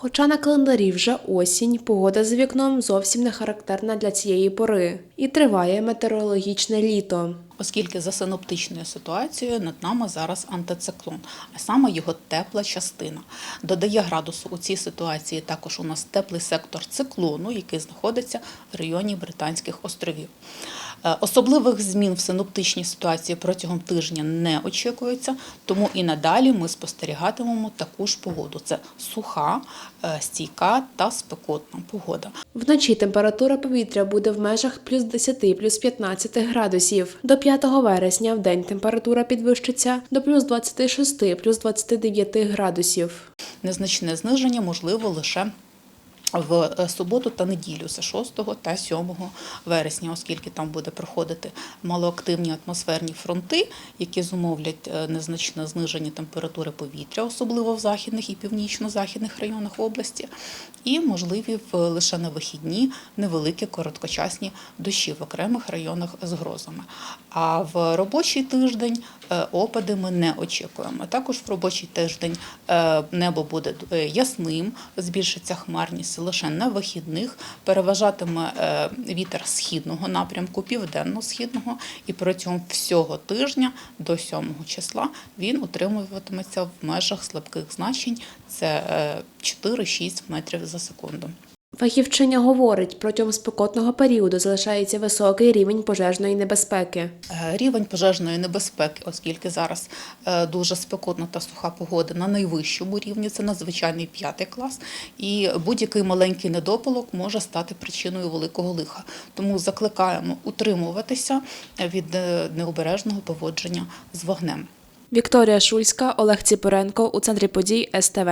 Хоча на календарі вже осінь, погода за вікном зовсім не характерна для цієї пори і триває метеорологічне літо. Оскільки за синоптичною ситуацією над нами зараз антициклон, а саме його тепла частина. Додає градусу у цій ситуації також у нас теплий сектор циклону, який знаходиться в районі Британських островів. Е, Особливих змін в синоптичній ситуації протягом тижня не очікується, тому і надалі ми спостерігатимемо таку ж погоду. Це суха, е, стійка та спекотна погода. Вночі температура повітря буде в межах плюс 10, плюс 15 градусів. До 5 вересня в день температура підвищиться до плюс 26, плюс 29 градусів. Незначне зниження можливо лише в е, суботу та неділю, це 6 та 7 вересня, оскільки там буде проходити малоактивні атмосферні фронти, які зумовлять е, незначне зниження температури повітря, особливо в західних і північно-західних районах області, і можливі в лише на вихідні невеликі короткочасні дощі в окремих районах з грозами. А в робочий тиждень е, опади ми не очікуємо. Також в робочий тиждень небо буде ясним, збільшиться хмарність лише на вихідних, переважатиме е, вітер східного напрямку, південно-східного, і протягом всього тижня до 7 числа він утримуватиметься в межах слабких значень. Це е, 4-6 метрів за секунду. Фахівчиня говорить, протягом спекотного періоду залишається високий рівень пожежної небезпеки. Е, Рівень пожежної небезпеки, оскільки зараз е, дуже спекотна та суха погода на найвищому рівні, це надзвичайний п'ятий клас, і будь-який маленький недопалок може стати причиною великого лиха. Тому закликаємо утримуватися від е, необережного поводження з вогнем. Вікторія Шульська, Олег Ціпоренко у центрі подій СТВ.